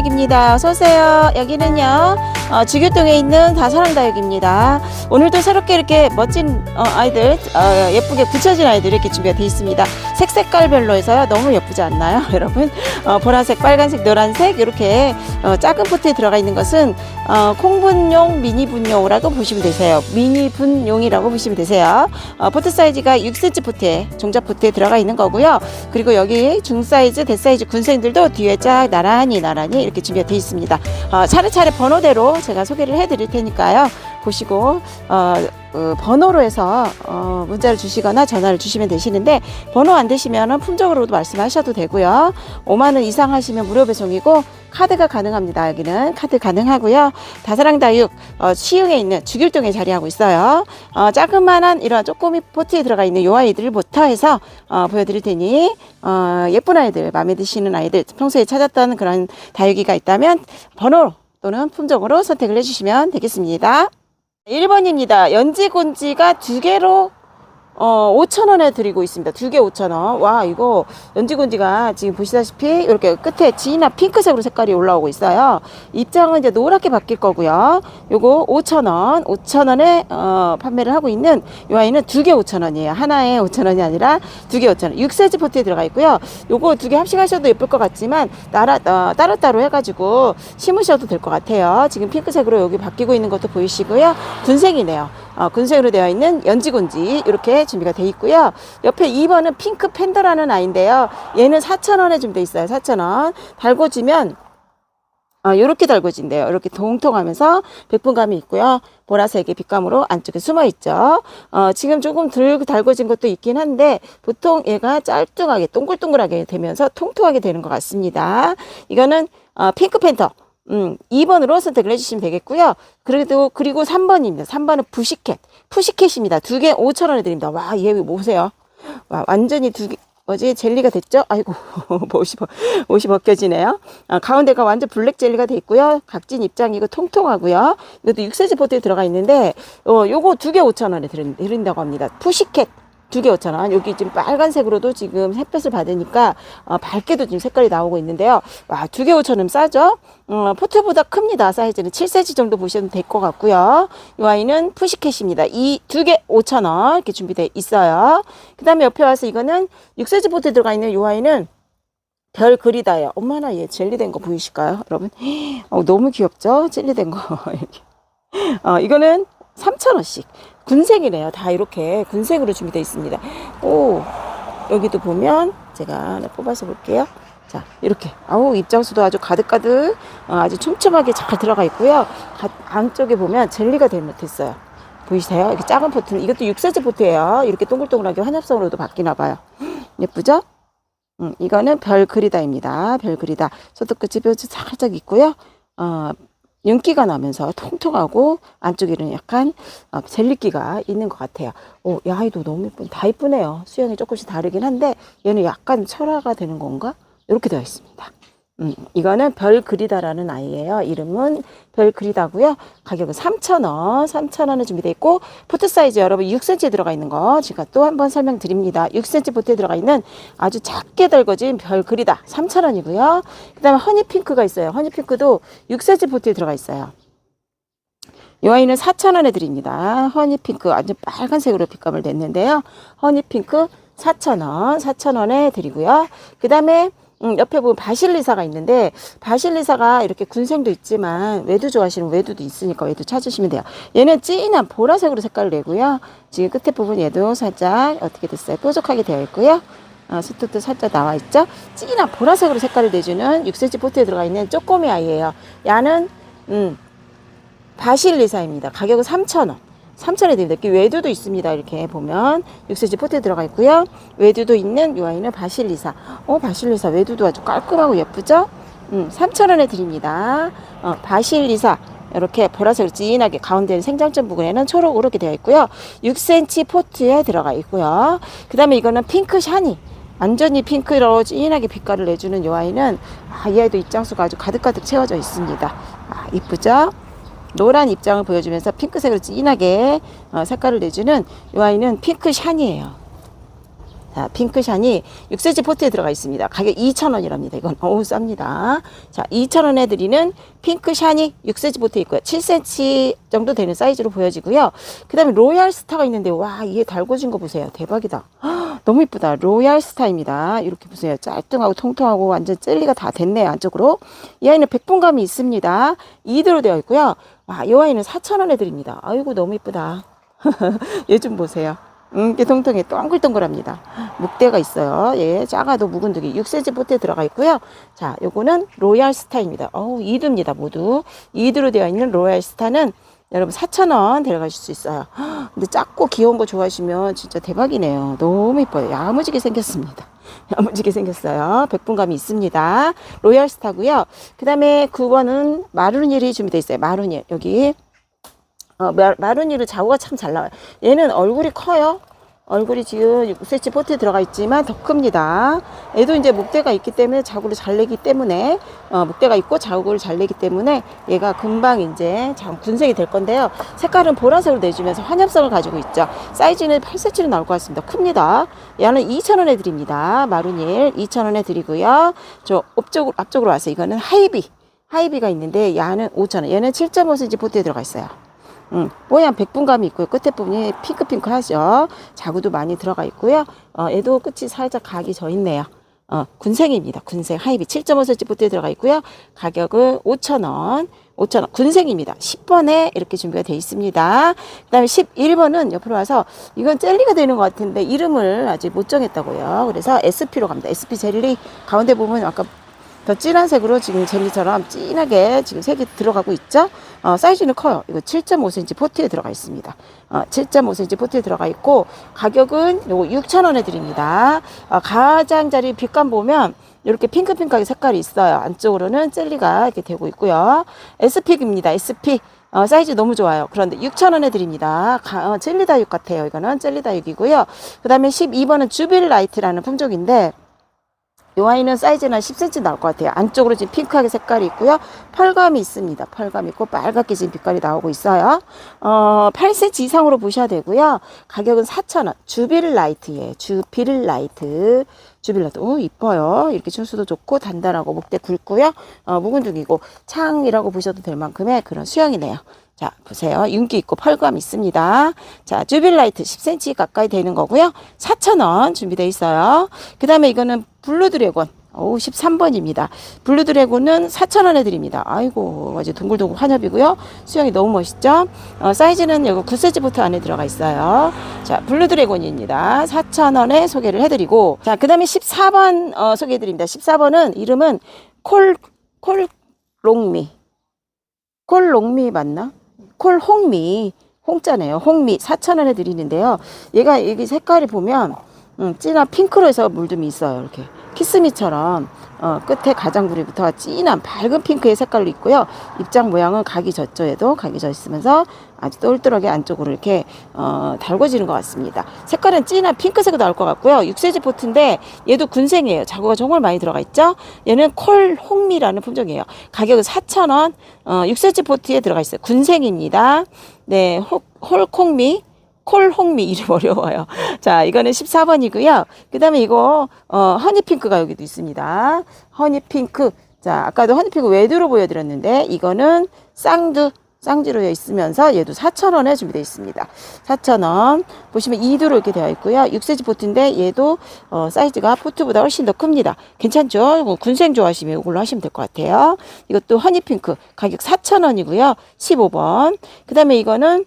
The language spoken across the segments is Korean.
다육입니다. 어서오세요. 여기는요, 어, 주교동에 있는 다사랑 다육입니다. 오늘도 새롭게 이렇게 멋진 어, 아이들, 어, 예쁘게 붙여진 아이들이 이렇게 준비가 되어 있습니다. 색 색깔별로 해서요, 너무 예쁘지 않나요, 여러분? 어, 보라색, 빨간색, 노란색, 이렇게 어, 작은 포트에 들어가 있는 것은 어, 콩분용, 미니분용이라고 보시면 되세요. 미니분용이라고 보시면 되세요. 어, 포트 사이즈가 6cm 포트에, 종자 포트에 들어가 있는 거고요. 그리고 여기 중 사이즈, 대 사이즈 군생들도 뒤에 쫙 나란히 나란히 이렇게 준비가 되어 있습니다. 어, 차례차례 번호대로 제가 소개를 해드릴 테니까요. 보시고 어, 어, 번호로 해서 어, 문자를 주시거나 전화를 주시면 되시는데 번호 안 되시면 품적으로도 말씀하셔도 되고요. 5만 원 이상 하시면 무료 배송이고 카드가 가능합니다. 여기는 카드 가능하고요. 다사랑다육 어, 시흥에 있는 주길동에 자리하고 있어요. 어, 자그만한 이런 쪼꼬미 포트에 들어가 있는 요 아이들부터 해서 어, 보여드릴 테니 어, 예쁜 아이들, 마음에 드시는 아이들, 평소에 찾았던 그런 다육이가 있다면 번호 또는 품종으로 선택을 해주시면 되겠습니다. 1번입니다. 연지곤지가 두 개로 어, 5,000원에 드리고 있습니다. 두 개 5,000원. 와, 이거 연지곤지가 지금 보시다시피 이렇게 끝에 진한 핑크색으로 색깔이 올라오고 있어요. 입장은 이제 노랗게 바뀔 거고요. 요거 5,000원, 5,000원에 어, 판매를 하고 있는 이 아이는 두 개 5,000원이에요. 하나에 5,000원이 아니라 두 개 5,000원. 6세지 포트에 들어가 있고요. 요거 두 개 합식하셔도 예쁠 것 같지만 따라, 어, 따로따로 해가지고 심으셔도 될 것 같아요. 지금 핑크색으로 여기 바뀌고 있는 것도 보이시고요. 군색이네요. 어, 군색으로 되어 있는 연지곤지 이렇게 준비가 돼 있고요. 옆에 2번은 핑크 팬더라는 아이인데요. 얘는 4,000원에 좀돼 있어요. 4,000원. 달궈지면 어, 이렇게 달궈진대요. 이렇게 통통하면서 백분감이 있고요. 보라색의 빛감으로 안쪽에 숨어 있죠. 어, 지금 조금 덜 달궈진 것도 있긴 한데 보통 얘가 짤뚱하게 동글동글하게 되면서 통통하게 되는 것 같습니다. 이거는 어, 핑크 팬더. 음, 2번으로 선택을 해주시면 되겠고요. 그래도, 그리고 3번입니다. 3번은 부시켓. 푸시켓입니다. 두 개 5,000원에 드립니다. 와, 얘 보세요. 와, 완전히 두 개, 뭐지? 젤리가 됐죠? 아이고, 옷이, 벗- 옷이 벗겨지네요. 아, 가운데가 완전 블랙 젤리가 돼 있고요. 각진 입장이고 통통하고요. 이것도 6세지 포트에 들어가 있는데, 어, 요거 두 개 5,000원에 드린, 드린다고 합니다. 푸시켓. 두개 5,000원. 여기 지금 빨간색으로도 지금 햇볕을 받으니까 어, 밝게도 지금 색깔이 나오고 있는데요. 와, 두개 5,000원 싸죠? 어, 포트보다 큽니다. 사이즈는 7cm 정도 보시면 될 것 같고요. 이 아이는 푸시켓입니다. 이 두 개 5,000원 이렇게 준비되어 있어요. 그 다음에 옆에 와서 이거는 6cm 포트에 들어가 있는 이 아이는 별 그리다예요. 엄마나 얘 젤리된 거 보이실까요, 여러분? 어, 너무 귀엽죠? 젤리된 거. 어, 이거는 3,000원씩. 군색이네요. 다 이렇게 군색으로 준비되어 있습니다. 오, 여기도 보면 제가 하나 뽑아서 볼게요. 자, 이렇게. 아우, 입장수도 아주 가득가득, 어, 아주 촘촘하게 잘 들어가 있고요. 가- 안쪽에 보면 젤리가 되- 됐어요. 보이세요? 이렇게 작은 포트는, 이것도 6세지 포트예요. 이렇게 동글동글하게 환엽성으로도 바뀌나 봐요. 예쁘죠? 음, 이거는 별 그리다입니다. 별 그리다. 소독끝이 뼈 살짝 있고요. 어, 윤기가 나면서 통통하고 안쪽에는 약간 어, 젤리기가 있는 것 같아요. 오, 이 아이도 너무 예쁜, 다 예쁘네요. 수영이 조금씩 다르긴 한데 얘는 약간 철화가 되는 건가? 이렇게 되어 있습니다. 음, 이거는 별 그리다라는 아이예요. 이름은 별 그리다고요. 가격은 3,000원, 3,000원에 준비되어 있고 포트 사이즈 여러분 6cm 들어가 있는 거 제가 또 한 번 설명드립니다. 6cm 포트에 들어가 있는 아주 작게 달궈진 별 그리다 3,000원이고요. 그다음에 허니 핑크가 있어요. 허니 핑크도 6cm 포트에 들어가 있어요. 이 아이는 4,000원에 드립니다. 허니핑크 아주 빨간색으로 빛감을 냈는데요. 허니핑크 4,000원, 4,000원에 드리고요. 그 다음에 음, 옆에 보면 바실리사가 있는데 바실리사가 이렇게 군생도 있지만 외두 좋아하시는 외두도 있으니까 외두 찾으시면 돼요. 얘는 진한 보라색으로 색깔을 내고요. 지금 끝에 부분 얘도 살짝 어떻게 됐어요? 뾰족하게 되어 있고요. 어, 스토도 살짝 나와 있죠. 진한 보라색으로 색깔을 내주는 6cm 포트에 들어가 있는 쪼꼬미 아이예요. 야는 음, 바실리사입니다. 가격은 3,000원. 3,000원에 됩니다. 이렇게 외두도 있습니다. 이렇게 보면 6cm 포트에 들어가 있고요. 외두도 있는 이 아이는 바실리사. 어, 바실리사 외두도 아주 깔끔하고 예쁘죠? 음, 3,000원에 드립니다. 어, 바실리사. 이렇게 보라색으로 진하게 가운데 생장점 부분에는 초록으로 이렇게 되어 있고요. 6cm 포트에 들어가 있고요. 그 다음에 이거는 핑크 샤니. 완전히 핑크로 진하게 빛깔을 내주는 이 아이는 아, 이 아이도 입장수가 아주 가득가득 채워져 있습니다. 아, 이쁘죠? 노란 입장을 보여주면서 핑크색으로 진하게 어, 색깔을 내주는 이 아이는 핑크 샤니예요. 자, 핑크샤니 6cm 포트에 들어가 있습니다. 가격 2,000원이랍니다. 이건 어우 쌉니다. 자, 2,000원에 드리는 핑크샤니 6cm 포트에 있고요. 7cm 정도 되는 사이즈로 보여지고요. 그 다음에 로얄 스타가 있는데 와 이게 달궈진 거 보세요. 대박이다. 헉, 너무 이쁘다. 로얄 스타입니다. 이렇게 보세요. 짤뚱하고 통통하고 완전 젤리가 다 됐네요. 안쪽으로. 이 아이는 백분감이 있습니다. 2도로 되어 있고요. 와, 이 아이는 4,000원에 드립니다. 아이고 너무 이쁘다. 얘 좀 보세요. 음, 이게 통통해 동글동글합니다. 묵대가 있어요. 예, 작아도 묵은 두기 6cm 포트에 들어가 있고요. 자, 요거는 로얄 스타입니다. 어우, 2두입니다, 모두. 2두로 되어 있는 로얄 스타는 여러분 4,000원 데려가실 수 있어요. 헉, 근데 작고 귀여운 거 좋아하시면 진짜 대박이네요. 너무 이뻐요. 야무지게 생겼습니다. 야무지게 생겼어요. 백분감이 있습니다. 로얄 스타고요. 그 다음에 9번은 마루닐이 준비되어 있어요. 마루닐. 여기 어, 마, 마루니르 자우가 참 잘 나와요. 얘는 얼굴이 커요. 얼굴이 지금 6cm 포트에 들어가 있지만 더 큽니다. 얘도 이제 목대가 있기 때문에 자구를 잘 내기 때문에 어, 목대가 있고 자구를 잘 내기 때문에 얘가 금방 이제 장 군색이 될 건데요. 색깔은 보라색으로 내주면서 환엽성을 가지고 있죠. 사이즈는 8cm로 나올 것 같습니다. 큽니다. 얘는 2,000원에 드립니다. 마루닐 2,000원에 드리고요. 저 앞쪽으로, 앞쪽으로 와서 이거는 하이비. 하이비가 있는데 얘는 5,000원. 얘는 7.5cm 포트에 들어가 있어요. 음, 뽀얀 백분감이 있고요. 끝에 부분이 핑크핑크하죠. 자구도 많이 들어가 있고요. 어, 얘도 끝이 살짝 각이 져 있네요. 어, 군색입니다. 군색 하이비 7.5cm 포트에 들어가 있고요. 가격은 5,000원. 5,000원. 군색입니다. 10번에 이렇게 준비가 되어 있습니다. 그 다음에 11번은 옆으로 와서 이건 젤리가 되는 것 같은데 이름을 아직 못 정했다고요. 그래서 SP로 갑니다. SP 젤리 가운데 보면 아까 더 진한 색으로 지금 젤리처럼 진하게 지금 색이 들어가고 있죠. 어, 사이즈는 커요. 이거 7.5cm 포트에 들어가 있습니다. 어, 7.5cm 포트에 들어가 있고 가격은 요거 6,000원에 드립니다. 어, 가장자리 빛감 보면 이렇게 핑크핑크하게 색깔이 있어요. 안쪽으로는 젤리가 이렇게 되고 있고요. SP입니다. SP. 어, 사이즈 너무 좋아요. 그런데 6,000원에 드립니다. 가, 어, 젤리 다육 같아요. 이거는 젤리 다육이고요. 그 다음에 12번은 주빌 라이트라는 품종인데 이 아이는 사이즈는 한 10cm 나올 것 같아요. 안쪽으로 지금 핑크하게 색깔이 있고요. 펄감이 있습니다. 펄감 있고 빨갛게 지금 빛깔이 나오고 있어요. 어, 8cm 이상으로 보셔야 되고요. 가격은 4,000원. 주빌 라이트예. 주빌 라이트. 주빌 라이트. 오, 이뻐요. 이렇게 춘수도 좋고 단단하고 목대 굵고요. 어, 묵은둥이고 창이라고 보셔도 될 만큼의 그런 수영이네요. 자, 보세요. 윤기 있고 펄감 있습니다. 자, 주빌라이트 10cm 가까이 되는 거고요. 4,000원 준비되어 있어요. 그 다음에 이거는 블루 드래곤. 오, 13번입니다. 블루드래곤은 4,000원에 드립니다. 아이고, 아주 동글동글 환엽이고요. 수영이 너무 멋있죠? 어, 사이즈는 여기 9cm부터 안에 들어가 있어요. 자, 블루드래곤입니다. 4,000원에 소개를 해드리고. 자, 그 다음에 14번 어, 소개해드립니다. 14번은 이름은 콜, 콜롱미. 콜롱미 맞나? 콜홍미 홍자네요. 홍미 4,000원에 드리는데요. 얘가 여기 색깔이 보면 음, 진한 핑크로 해서 물듬이 있어요. 이렇게 키스미처럼 어, 끝에 가장부리부터 진한 밝은 핑크의 색깔로 있고요. 입장 모양은 각이 졌죠. 얘도 각이 져 있으면서 아주 똘똘하게 안쪽으로 이렇게 어, 달궈지는 것 같습니다. 색깔은 진한 핑크색으로 나올 것 같고요. 6세지 포트인데 얘도 군생이에요. 자구가 정말 많이 들어가 있죠. 얘는 콜 홍미라는 품종이에요. 가격은 4,000원. 어, 6세지 포트에 들어가 있어요. 군생입니다. 네, 홀, 홀콩미. 콜홍미 이름 어려워요. 자, 이거는 14번이고요. 그 다음에 이거, 어, 허니핑크가 여기도 있습니다. 허니핑크. 자, 아까도 허니핑크 외두로 보여드렸는데, 이거는 쌍두, 쌍지로 되어 있으면서 얘도 4,000원에 준비되어 있습니다. 4,000원. 보시면 2두로 이렇게 되어 있고요. 6cm 포트인데 얘도 어, 사이즈가 포트보다 훨씬 더 큽니다. 괜찮죠? 이거 군생 좋아하시면 이걸로 하시면 될 것 같아요. 이것도 허니핑크 가격 4,000원이고요. 15번. 그 다음에 이거는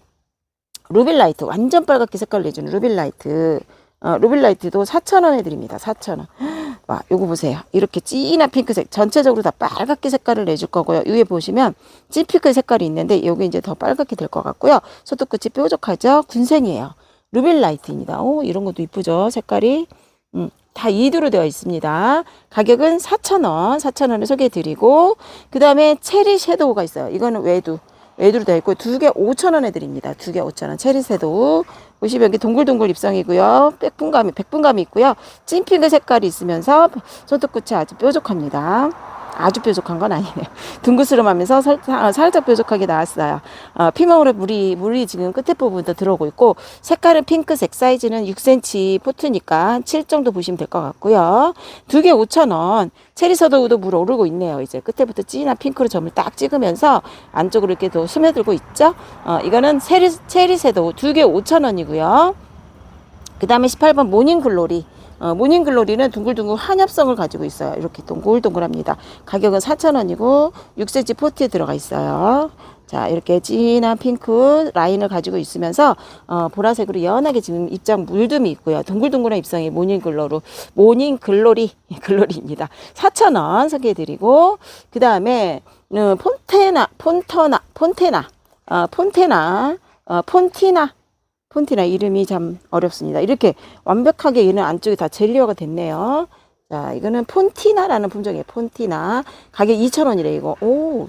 루빌라이트 완전 빨갛게 색깔 내주는 루빌라이트 어, 루빌라이트도 4,000원에 드립니다. 4,000원. 와, 요거 보세요. 이렇게 진한 핑크색 전체적으로 다 빨갛게 색깔을 내줄 거고요. 위에 보시면 찐핑크 색깔이 있는데 여기 이제 더 빨갛게 될 것 같고요. 소도 끝이 뾰족하죠. 군생이에요. 루빌라이트입니다. 오, 이런 것도 이쁘죠. 색깔이. 음, 다 2두로 되어 있습니다. 가격은 4,000원, 4,000원에 소개해 드리고 그 다음에 체리 섀도우가 있어요. 이거는 외두. 외두로 되어 있고 두 개 5,000원에 드립니다. 두 개 5,000원. 체리 섀도우. 보시면 여기 동글동글 입성이고요. 백분감이 백분감이 있고요. 찐핑크 색깔이 있으면서 손톱 끝이 아주 뾰족합니다. 아주 뾰족한 건 아니네요. 둥그스름하면서 살, 아, 살짝 뾰족하게 나왔어요. 어, 피멍으로 물이 물이 지금 끝에 부분도 들어오고 있고 색깔은 핑크색 사이즈는 6cm 포트니까 7 정도 보시면 될 것 같고요. 두 개 5,000원. 체리 서도우도 물 오르고 있네요. 이제 끝에부터 진한 핑크로 점을 딱 찍으면서 안쪽으로 이렇게 또 스며들고 있죠. 어, 이거는 체리 체리 새도 두개 5,000원이고요. 그 다음에 18번 모닝 글로리. 어, 모닝글로리는 둥글둥글 한엽성을 가지고 있어요. 이렇게 동글동글합니다. 가격은 4,000원이고 6cm 포트에 들어가 있어요. 자, 이렇게 진한 핑크 라인을 가지고 있으면서 어, 보라색으로 연하게 지금 입장 물듬이 있고요. 둥글둥글한 입성이 모닝글로로 모닝글로리 글로리입니다. 4,000원 소개해드리고 그 다음에 음, 폰테나 폰터나 폰테나 어, 폰테나 어, 폰티나 폰티나 이름이 참 어렵습니다. 이렇게 완벽하게 얘는 안쪽이 다 젤리화가 됐네요. 자, 이거는 폰티나라는 품종이에요. 폰티나. 가격 2,000원이래, 이거. 오,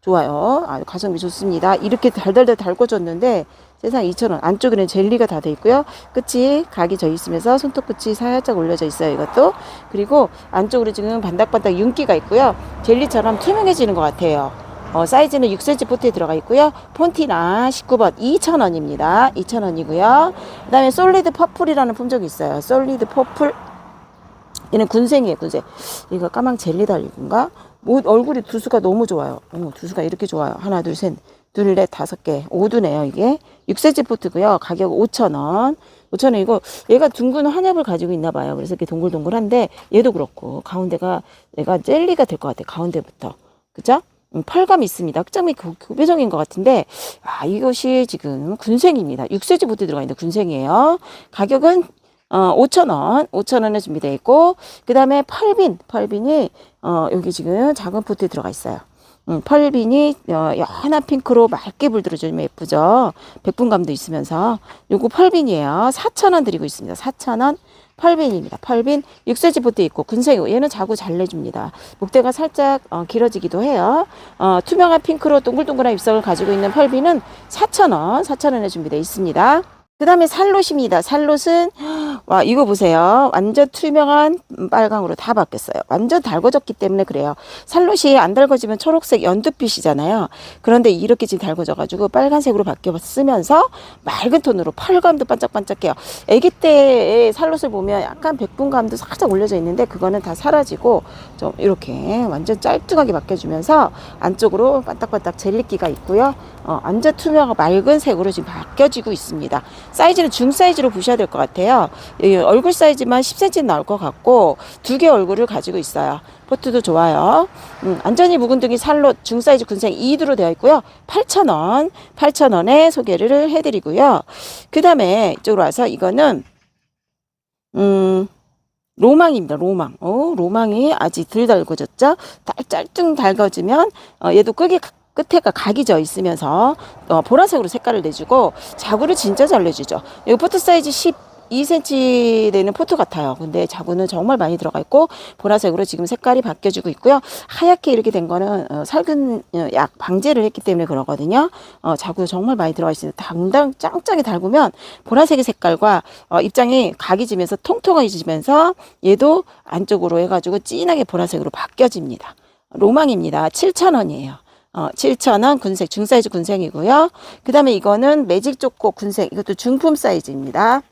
좋아요. 아, 가성비 좋습니다. 이렇게 달달달 달궈졌는데 세상 2,000원. 안쪽에는 젤리가 다 돼 있고요. 끝이 각이 져 있으면서 손톱 끝이 살짝 올려져 있어요. 이것도. 그리고 안쪽으로 지금 반닥반닥 윤기가 있고요. 젤리처럼 투명해지는 것 같아요. 어, 사이즈는 6cm 포트에 들어가 있고요. 폰티나 19번 2,000원입니다. 2,000원이고요. 그 다음에 솔리드 퍼플이라는 품종이 있어요. 솔리드 퍼플. 얘는 군생이에요, 군생. 이거 까망 젤리 달리인가? 뭐, 얼굴이 두수가 너무 좋아요. 어, 두수가 이렇게 좋아요. 하나, 둘, 셋, 둘, 넷, 다섯 개. 오두네요, 이게. 6cm 포트고요. 가격 5,000원. 5,000원 이거 얘가 둥근 한엽을 가지고 있나 봐요. 그래서 이렇게 동글동글한데 얘도 그렇고 가운데가 얘가 젤리가 될 것 같아요. 가운데부터. 그죠? 음, 펄감이 있습니다. 흑점이 그- 교배적인 것 같은데, 아, 이것이 지금 군생입니다. 6cm 보트 들어가 있는데 군생이에요. 가격은, 어, 5,000원, 5,000원에 준비되어 있고, 그 다음에 펄빈, 펄빈이, 어, 여기 지금 작은 포트에 들어가 있어요. 음, 펄빈이, 어, 연한 핑크로 맑게 불들어주면 예쁘죠. 백분감도 있으면서. 요거 펄빈이에요. 4,000원 드리고 있습니다. 4,000원. 펄빈입니다. 펄빈 6cm 보트 있고 군생이고 얘는 자구 잘 내줍니다. 목대가 살짝 어, 길어지기도 해요. 어, 투명한 핑크로 동글동글한 입성을 가지고 있는 펄빈은 4,000원, 4,000원에 준비되어 있습니다. 그 다음에 살롯입니다. 살롯은 와 이거 보세요. 완전 투명한 빨강으로 다 바뀌었어요. 완전 달궈졌기 때문에 그래요. 살롯이 안 달궈지면 초록색 연두빛이잖아요. 그런데 이렇게 지금 달궈져가지고 빨간색으로 바뀌었으면서 맑은 톤으로 펄감도 반짝반짝해요. 아기 때의 살롯을 보면 약간 백분감도 살짝 올려져 있는데 그거는 다 사라지고 좀 이렇게 완전 짤뚱하게 바뀌어주면서 안쪽으로 반딱반딱 젤리기가 있고요. 어, 완전 투명하고 맑은 색으로 지금 바뀌어지고 있습니다. 사이즈는 중 사이즈로 보셔야 될 것 같아요. 이 얼굴 사이즈만 10cm 나올 것 같고 두 개 얼굴을 가지고 있어요. 포트도 좋아요. 음, 안전히 묵은둥이 살롯 중 사이즈 군생 2두로 되어 있고요. 8,000원, 8,000원에 소개를 해드리고요. 그 다음에 이쪽으로 와서 이거는 음. 로망입니다. 로망. 어, 로망이 아직 덜 달궈졌죠? 달, 짤뚱 달궈지면 어, 얘도 끄기 끝에가 각이 져 있으면서 어, 보라색으로 색깔을 내주고 자구를 진짜 잘 내주죠. 이 포트 사이즈 12cm 되는 포트 같아요. 근데 자구는 정말 많이 들어가 있고 보라색으로 지금 색깔이 바뀌어지고 있고요. 하얗게 이렇게 된 거는 어, 살균 어, 약 방제를 했기 때문에 그러거든요. 어, 자구 정말 많이 들어가 있습니다. 당당 짱짱이 달구면 보라색의 색깔과 어, 입장이 각이 지면서 통통해지면서 얘도 안쪽으로 해가지고 진하게 보라색으로 바뀌어집니다. 로망입니다. 7,000원이에요. 어, 7,000원 군색, 중사이즈 군생이고요. 그 다음에 이거는 매직 초코 군색, 이것도 중품 사이즈입니다.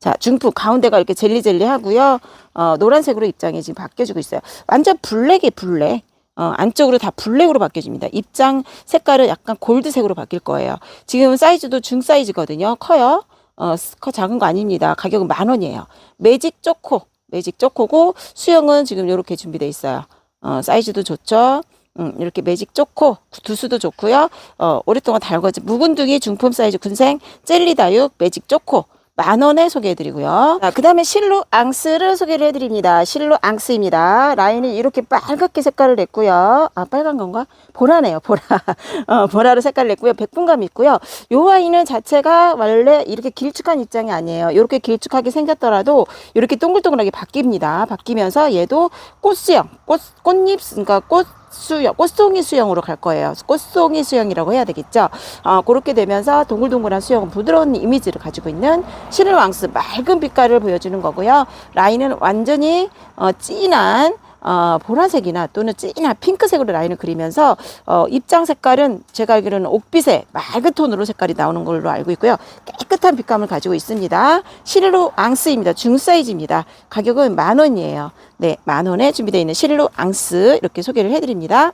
자, 중품 가운데가 이렇게 젤리젤리 하고요. 어, 노란색으로 입장이 지금 바뀌어지고 있어요. 완전 블랙이 블랙. 어, 안쪽으로 다 블랙으로 바뀌어집니다. 입장 색깔은 약간 골드색으로 바뀔 거예요. 지금 사이즈도 중 사이즈거든요. 커요. 어, 커 작은 거 아닙니다. 가격은 만 원이에요. 매직 초코, 매직 초코고 수영은 지금 이렇게 준비되어 있어요. 어, 사이즈도 좋죠. 음, 이렇게 매직 초코 두수도 좋고요. 어, 오랫동안 달궈진 묵은둥이 중품 사이즈 군생 젤리 다육 매직 초코 만 원에 소개해드리고요. 자, 그 다음에 실루 앙스를 소개를 해드립니다. 실루 앙스입니다. 라인이 이렇게 빨갛게 색깔을 냈고요. 아, 빨간 건가? 보라네요, 보라. 어, 보라로 색깔을 냈고요. 백분감 있고요. 요 아이는 자체가 원래 이렇게 길쭉한 입장이 아니에요. 이렇게 길쭉하게 생겼더라도 이렇게 동글동글하게 바뀝니다. 바뀌면서 얘도 꽃수영, 꽃, 꽃잎, 그러니까 꽃, 수영, 꽃송이 수영으로 갈 거예요. 꽃송이 수영이라고 해야 되겠죠. 어, 그렇게 되면서 동글동글한 수영, 부드러운 이미지를 가지고 있는 실루왕스 맑은 빛깔을 보여주는 거고요. 라인은 완전히 어, 진한 어, 보라색이나 또는 진한 핑크색으로 라인을 그리면서 어, 입장 색깔은 제가 알기로는 옥빛의 맑은 톤으로 색깔이 나오는 걸로 알고 있고요. 깨끗한 빛감을 가지고 있습니다. 실로 앙스입니다. 중 사이즈입니다. 가격은 만 원이에요. 네, 만 원에 준비되어 있는 실로 앙스 이렇게 소개를 해드립니다.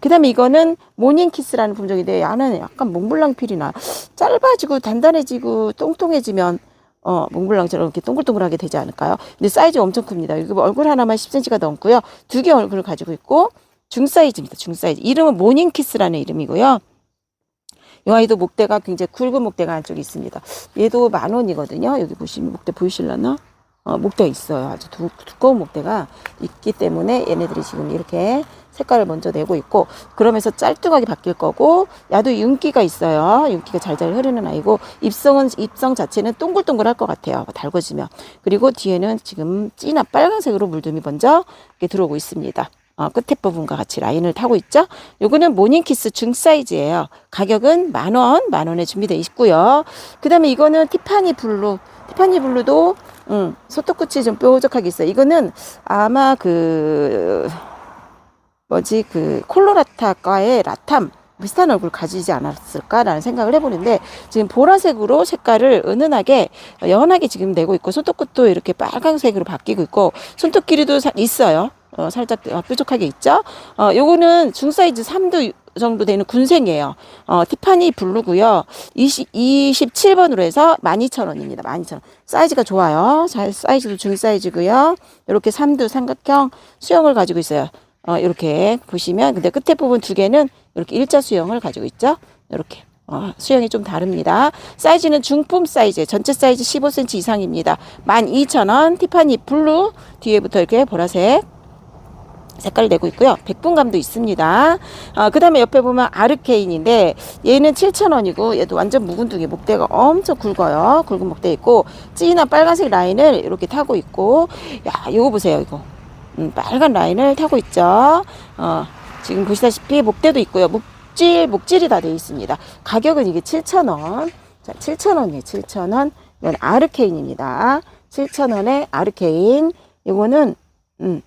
그 다음에 이거는 모닝키스라는 품종인데 얘는 약간 몽블랑필이나 짧아지고 단단해지고 똥똥해지면 어, 몽블랑처럼 이렇게 동글동글하게 되지 않을까요? 근데 사이즈 엄청 큽니다. 이거 얼굴 하나만 10cm가 넘고요. 두 개 얼굴을 가지고 있고 중 사이즈입니다. 중 사이즈. 이름은 모닝키스라는 이름이고요. 이 아이도 목대가 굉장히 굵은 목대가 한쪽에 있습니다. 얘도 만 원이거든요. 여기 보시면 목대 보이실라나? 어, 목대가 있어요. 아주 두, 두꺼운 목대가 있기 때문에 얘네들이 지금 이렇게 색깔을 먼저 내고 있고 그러면서 짤뚱하게 바뀔 거고 야도 윤기가 있어요. 윤기가 잘잘 흐르는 아이고 입성은 입성 자체는 동글동글할 것 같아요. 달궈지면 그리고 뒤에는 지금 진한 빨간색으로 물듬이 먼저 이렇게 들어오고 있습니다. 어, 끝에 부분과 같이 라인을 타고 있죠. 요거는 모닝키스 중 사이즈예요. 가격은 만 원, 만 원에 준비되어 있고요. 그 다음에 이거는 티파니 블루. 티파니 블루도, 음, 소토끝이 좀 뾰족하게 있어요. 이거는 아마 그, 뭐지, 그, 콜로라타과의 라탐. 비슷한 얼굴 가지지 않았을까라는 생각을 해보는데 지금 보라색으로 색깔을 은은하게 연하게 지금 내고 있고 손톱끝도 이렇게 빨간색으로 바뀌고 있고 손톱 길이도 사- 있어요. 어, 살짝 어, 뾰족하게 있죠. 어, 요거는 중 사이즈 3도 정도 되는 군생이에요. 어, 티파니 블루고요. 20, 27번으로 해서 12,000원입니다. 12,000원. 사이즈가 좋아요. 잘 사이즈도 중 사이즈고요. 이렇게 3두 삼각형 수영을 가지고 있어요. 어, 이렇게 보시면 근데 끝에 부분 두 개는 이렇게 일자 수영을 가지고 있죠. 이렇게 어, 수영이 좀 다릅니다. 사이즈는 중품 사이즈, 전체 사이즈 15cm 이상입니다. 12,000원, 티파니 블루, 뒤에부터 이렇게 보라색 색깔을 내고 있고요. 백분감도 있습니다. 어, 그 다음에 옆에 보면 아르케인인데 얘는 7,000원이고 얘도 완전 묵은둥이 목대가 엄청 굵어요. 굵은 목대 있고 진한 빨간색 라인을 이렇게 타고 있고 야 이거 보세요 이거 음, 빨간 라인을 타고 있죠. 어, 지금 보시다시피 목대도 있고요. 목질 목질이 다 되어 있습니다. 가격은 이게 7,000원. 자, 7,000원이에요. 7,000원. 이건 아르케인입니다. 7,000원에 아르케인. 이거는 음,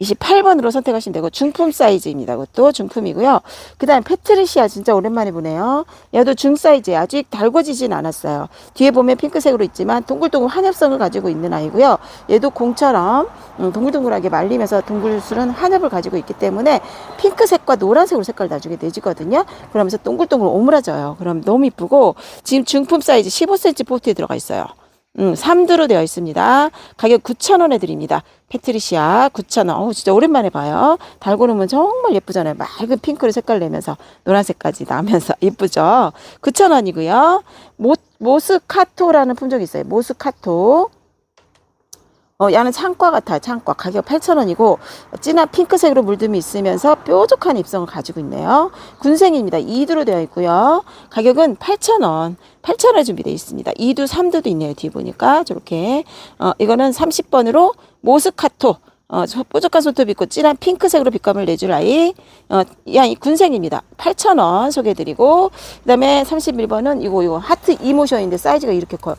28번으로 선택하시면 되고 중품 사이즈입니다. 그것도 중품이고요. 그 다음 페트리시아 진짜 오랜만에 보네요. 얘도 중 사이즈 아직 달궈지진 않았어요. 뒤에 보면 핑크색으로 있지만 동글동글 한엽성을 가지고 있는 아이고요. 얘도 공처럼 음, 동글동글하게 말리면서 동글스런 한엽을 가지고 있기 때문에 핑크색과 노란색으로 색깔 나중에 내지거든요. 그러면서 동글동글 오므라져요. 그럼 너무 이쁘고 지금 중품 사이즈 15cm 포트에 들어가 있어요. 음, 3두로 되어 있습니다. 가격 9,000원에 드립니다. 페트리시아 9,000원. 어우, 진짜 오랜만에 봐요. 달고 놓으면 정말 예쁘잖아요. 맑은 핑크로 색깔 내면서 노란색까지 나면서 예쁘죠? 9,000원이고요. 모, 모스카토라는 품종이 있어요. 모스카토. 어, 얘는 창과 같아요. 창과. 가격 8,000원이고, 진한 핑크색으로 물듬이 있으면서 뾰족한 입성을 가지고 있네요. 군생입니다. 2두로 되어 있고요. 가격은 8,000원. 8,000원에 준비되어 있습니다. 2두, 3두도 있네요. 뒤에 보니까. 저렇게. 어, 이거는 30번으로 모스카토. 어, 저 뾰족한 손톱이 있고 진한 핑크색으로 빛감을 내줄 아이. 어, 이 아이 군생입니다. 8,000원 소개해드리고. 그 다음에 31번은 이거, 이거 하트 이모션인데 사이즈가 이렇게 커요.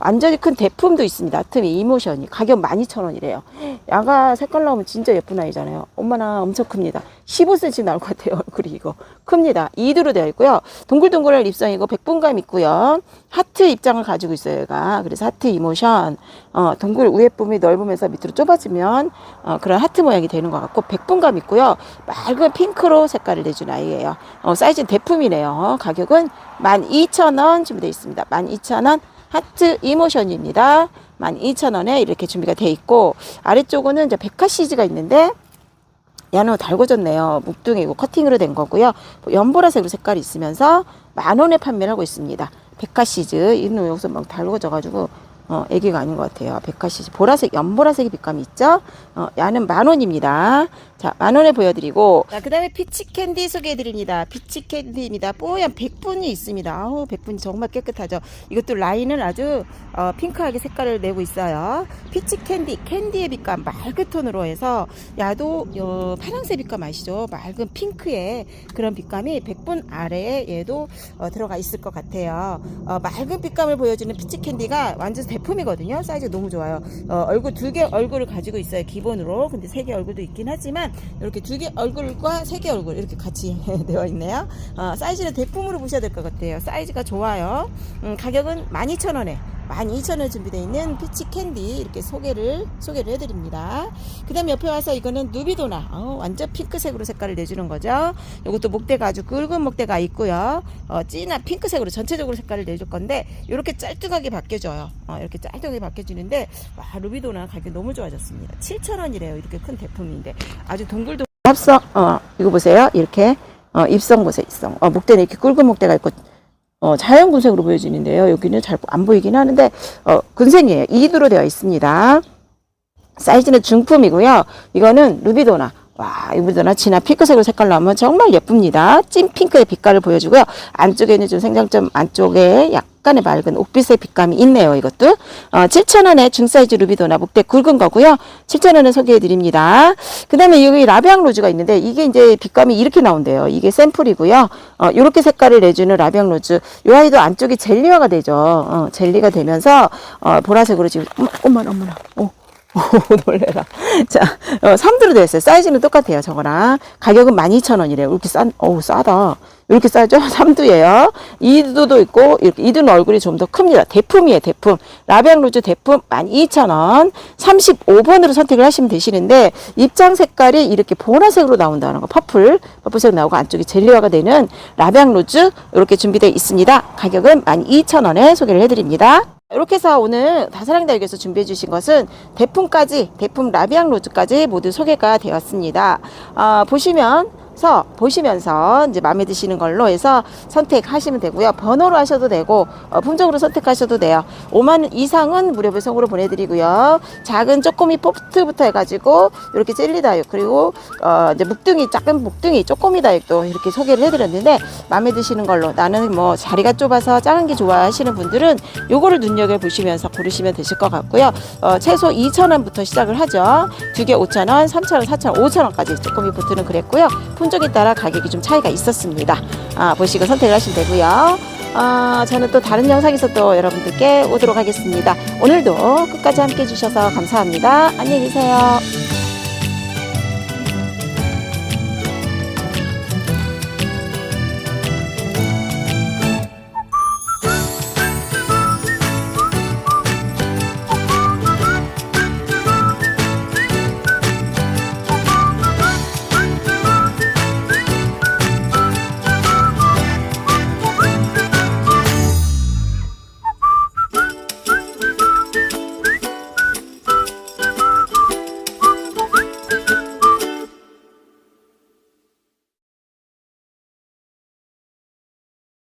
완전히 큰 대품도 있습니다. 하트 이모션이. 가격 12,000원이래요. 야가 색깔 나오면 진짜 예쁜 아이잖아요. 엄마나 엄청 큽니다. 15cm 나올 것 같아요. 얼굴이 이거. 큽니다. 2두로 되어 있고요. 동글동글한 입성이고 백분감 있고요. 하트 입장을 가지고 있어요. 얘가. 그래서 하트 이모션. 어, 동글 위에 붐이 넓으면서 밑으로 좁아지면 어, 그런 하트 모양이 되는 것 같고 백분감 있고요. 맑은 핑크로 색깔을 내준 아이예요. 어, 사이즈는 대품이네요. 가격은 12,000원 준비되어 있습니다. 12,000원 하트 이모션입니다. 12,000원에 이렇게 준비가 되어 있고 아래쪽은 이제 백화 시즈가 있는데 얘는 달궈졌네요. 묵둥이고 커팅으로 된 거고요. 연보라색으로 색깔이 있으면서 만 원에 판매를 하고 있습니다. 백화시즈 이는 여기서 막 달궈져가지고 어, 애기가 아닌 것 같아요. 백화시즈 보라색 연보라색의 빛감이 있죠. 어, 얘는 만 원입니다. 자, 만 원에 보여드리고. 자, 그 다음에 피치캔디 소개해드립니다. 피치캔디입니다. 뽀얀 백분이 있습니다. 아우, 백분이 정말 깨끗하죠. 이것도 라인은 아주, 어, 핑크하게 색깔을 내고 있어요. 피치캔디, 캔디의 빛감, 맑은 톤으로 해서, 야도, 어, 파랑색 빛감 아시죠? 맑은 핑크의 그런 빛감이 백분 아래에 얘도, 어, 들어가 있을 것 같아요. 어, 맑은 빛감을 보여주는 피치캔디가 완전 대품이거든요. 사이즈가 너무 좋아요. 어, 얼굴 두 개 얼굴을 가지고 있어요. 기본으로. 근데 세 개 얼굴도 있긴 하지만, 이렇게 두 개 얼굴과 세 개 얼굴 이렇게 같이 되어 있네요. 어, 사이즈는 대품으로 보셔야 될 것 같아요. 사이즈가 좋아요. 음, 가격은 12,000원에 12,000원 준비되어 있는 피치 캔디 이렇게 소개를 소개를 해드립니다. 그 다음 옆에 와서 이거는 누비도나 어, 완전 핑크색으로 색깔을 내주는 거죠. 이것도 목대가 아주 굵은 목대가 있고요. 어, 진한 핑크색으로 전체적으로 색깔을 내줄 건데 이렇게 짤뚱하게 바뀌어져요. 어, 이렇게 짤뚱하게 바뀌어지는데 와 루비도나 가격 너무 좋아졌습니다. 7,000원이래요. 이렇게 큰 제품인데 아주 동글동 합성 어 이거 보세요. 이렇게 어, 입성 보세요. 입성 어, 목대는 이렇게 굵은 목대가 있고 어, 자연 군색으로 보여지는데요. 여기는 잘 안 보이긴 하는데 어, 군색이에요. 2두로 되어 있습니다. 사이즈는 중품이고요. 이거는 루비도나. 와, 루비도나 진한 핑크색으로 색깔 나오면 정말 예쁩니다. 찐 핑크의 빛깔을 보여주고요. 안쪽에는 좀 생장점 안쪽에 약 간의 맑은 옥빛의 빛감이 있네요. 이것도 어, 7,000원에 중사이즈 루비도나 목대 굵은 거고요. 7,000원에 소개해 드립니다. 그 다음에 여기 라비앙 로즈가 있는데 이게 이제 빛감이 이렇게 나온대요. 이게 샘플이고요. 어, 이렇게 색깔을 내주는 라비앙 로즈. 이 아이도 안쪽이 젤리화가 되죠. 어, 젤리가 되면서 어, 보라색으로 지금 어머, 어머나 어머나. 어. 오, 놀래라. 자, 어, 3두로 되어 있어요. 사이즈는 똑같아요, 저거랑. 가격은 12,000원이래요. 이렇게 싼, 어우, 싸다. 이렇게 싸죠? 3두예요. 2두도 있고, 이렇게 2두는 얼굴이 좀 더 큽니다. 대품이에요, 대품. 라비앙 로즈 대품 12,000원. 35번으로 선택을 하시면 되시는데, 입장 색깔이 이렇게 보라색으로 나온다는 거. 퍼플, 퍼플색 나오고 안쪽이 젤리화가 되는 라비앙 로즈 이렇게 준비되어 있습니다. 가격은 12,000원에 소개를 해드립니다. 이렇게 해서 오늘 다사랑다육에서 준비해 주신 것은 대품까지 대품 라비앙 로즈까지 모두 소개가 되었습니다. 아, 보시면 서 보시면서 이제 마음에 드시는 걸로 해서 선택하시면 되고요. 번호로 하셔도 되고 어, 품종으로 선택하셔도 돼요. 5만 원 이상은 무료 배송으로 보내드리고요. 작은 쪼꼬미 포트부터 해가지고 이렇게 젤리 다육 그리고 어, 이제 묵둥이 작은 묵둥이 쪼꼬미 다육도 이렇게 소개를 해드렸는데 마음에 드시는 걸로 나는 뭐 자리가 좁아서 작은 게 좋아하시는 분들은 요거를 눈여겨 보시면서 고르시면 되실 것 같고요. 어, 최소 2,000원부터 시작을 하죠. 두 개 5,000원, 3,000원, 4,000원, 5,000원까지 쪼꼬미 포트는 그랬고요. 품종에 따라 가격이 좀 차이가 있었습니다. 아, 보시고 선택을 하시면 되고요. 아, 저는 또 다른 영상에서 또 여러분들께 오도록 하겠습니다. 오늘도 끝까지 함께 해주셔서 감사합니다. 안녕히 계세요.